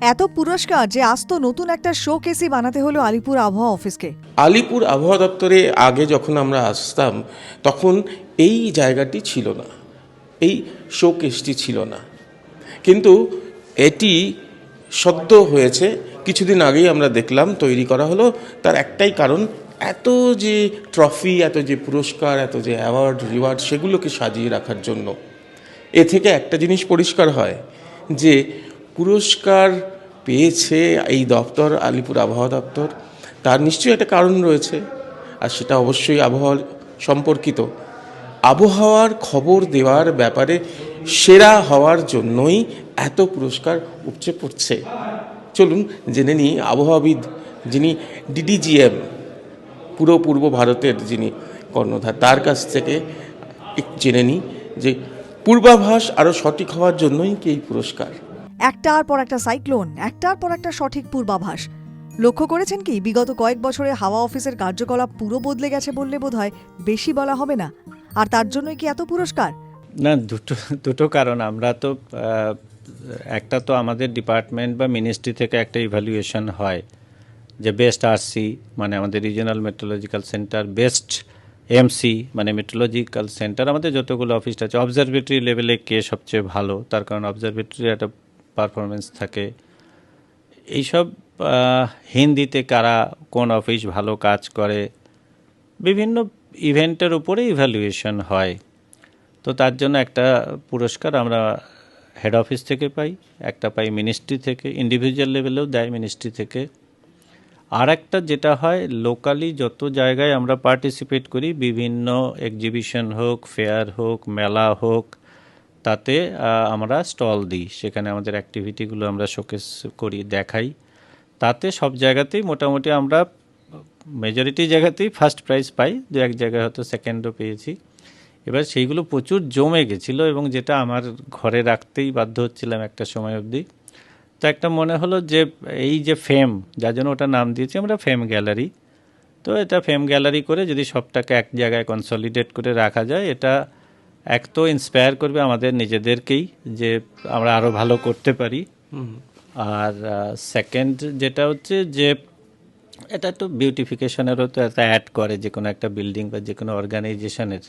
এত পুরস্কার যে আসতো নতুন একটা শো কেসই বানাতে হলো আলিপুর আবহাওয়া অফিসকে আলিপুর আবহাওয়া দপ্তরে আগে যখন আমরা আসতাম, তখন এই জায়গাটি ছিল না। এই শোকেসটি ছিল না। কিন্তু এটি সদ্য হয়েছে। কিছুদিন আগেই আমরা দেখলাম, তৈরি করা হলো। তার একটাই কারণ, এত যে ট্রফি এত যে পুরস্কার, এত যে অ্যাওয়ার্ড রিওয়ার্ড সেগুলোকে সাজিয়ে রাখার জন্য। এ থেকে একটা জিনিস পরিষ্কার হয় যে পুরস্কার পেয়েছে এই দপ্তর, আলিপুর আবহাওয়া দপ্তর। তার নিশ্চয়ই একটা কারণ রয়েছে, আর সেটা অবশ্যই আবহাওয়া সম্পর্কিত। আবহাওয়ার খবর দেওয়ার ব্যাপারে সেরা হওয়ার জন্যই এত পুরস্কার উপচে পড়ছে। চলুন জেনে নিই, আবহাওয়াবিদ যিনি ডিডিজিএম, পুরো পূর্ব ভারতের যিনি কর্ণধার, তার কাছ থেকে জেনে নিই যে পূর্বাভাস আরও সঠিক হওয়ার জন্যই কি এই পুরস্কার। একটার পর একটা সাইক্লোন, একটার পর একটা সঠিক পূর্বাভাস। লক্ষ্য করেছেন কি, বিগত কয়েক বছরে হাওয়া অফিসের কার্যকলাপ পুরো বদলে গেছে বললে বোধহয় বেশি বলা হবে না। আর তার জন্যই কি এত পুরস্কার? না, দুটো দুটো কারণ। আমরা তো একটা তো আমাদের ডিপার্টমেন্ট বা মিনিস্ট্রি থেকে একটা ইভ্যালুয়েশন হয়, যে বেস্ট আরসি মানে আমাদের regional meteorological centre best MC মানে মেট্রোলজিক্যাল সেন্টার আমাদের যতগুলো অফিস আছে অবজারভেটরি লেভেলে কে সবচেয়ে ভালো? তার কারণ অবজারভেটরি একটা পারফরমেন্স থাকে। এইসব হিন্দিতে কারা কোন অফিস ভালো কাজ করে, বিভিন্ন ইভেন্টের উপরে ইভ্যালুয়েশন হয়। তো তার জন্য একটা পুরস্কার আমরা হেড অফিস থেকে পাই, একটা পাই মিনিস্ট্রি থেকে ইন্ডিভিজুয়াল লেভেলেও দেয় মিনিস্ট্রি থেকে। আর একটা যেটা হয় লোকালি যত জায়গায় আমরা পার্টিসিপেট করি, বিভিন্ন এক্সিবিশন হোক ফেয়ার হোক, মেলা হোক তাতে আমরা স্টল দিই। সেখানে আমাদের অ্যাক্টিভিটিগুলো আমরা শোকেস করি, দেখাই। তাতে সব জায়গাতেই মোটামুটি আমরা মেজরিটি জায়গাতেই ফার্স্ট প্রাইজ পাই। দু এক জায়গায় হয়তো সেকেন্ডও পেয়েছি। এবার সেইগুলো প্রচুর জমে গেছিল এবং যেটা আমার ঘরে রাখতেই বাধ্য হচ্ছিলাম একটা সময় অবধি। তো একটা মনে হলো যে, এই যে ফেম যার জন্য ওটা নাম দিয়েছি আমরা ফেম গ্যালারি তো এটা ফেম গ্যালারি করে যদি সবটাকে এক জায়গায় কনসলিডেট করে রাখা যায়, এটা এক তো ইন্সপায়ার করবে আমাদের নিজেদেরকেই যে আমরা আরও ভালো করতে পারি। আর সেকেন্ড যেটা হচ্ছে যে এটা একটু বিউটিফিকেশনেরও তো একটা অ্যাড করে যে কোনো একটা বিল্ডিং বা যে কোনো অর্গানাইজেশনের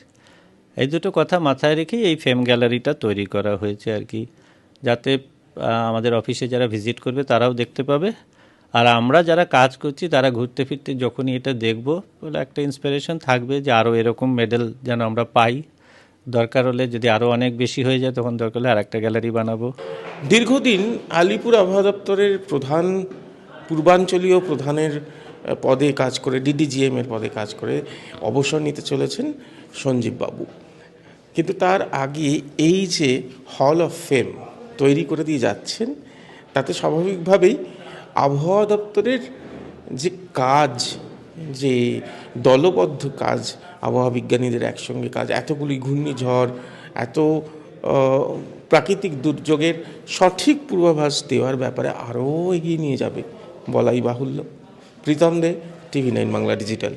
এই দুটো কথা মাথায় রেখেই এই ফেম গ্যালারিটা তৈরি করা হয়েছে আর কি। যাতে আমাদের অফিসে যারা ভিজিট করবে তারাও দেখতে পাবে। আর আমরা যারা কাজ করছি তারা ঘুরতে ফিরতে যখনই এটা দেখব একটা ইন্সপিরেশন থাকবে যে আরও এরকম মেডেল যেন আমরা পাই। দরকার হলে যদি আরও অনেক বেশি হয়ে যায়, তখন দরকার হলে আরেকটা গ্যালারি বানাবো। দীর্ঘদিন আলিপুর আবহাওয়া দপ্তরের প্রধান, পূর্বাঞ্চলীয় প্রধানের পদে কাজ করে, ডিডিজিএম এর পদে কাজ করে অবসর নিতে চলেছেন সঞ্জীব বাবু। কিন্তু তার আগে এই যে হল অফ ফেম তৈরি করে দিয়ে যাচ্ছেন, তাতে স্বাভাবিকভাবেই আবহাওয়া দপ্তরের যে কাজ যে দলবদ্ধ কাজ, আবহাওয়া বিজ্ঞানীদের একসঙ্গে কাজ, এতগুলি ঘূর্ণিঝড়, এত প্রাকৃতিক দুর্যোগের সঠিক পূর্বাভাস দেওয়ার ব্যাপারে আরও এগিয়ে নিয়ে যাবে বলাই বাহুল্য। Pritam Dey, TV nine Bangla digital.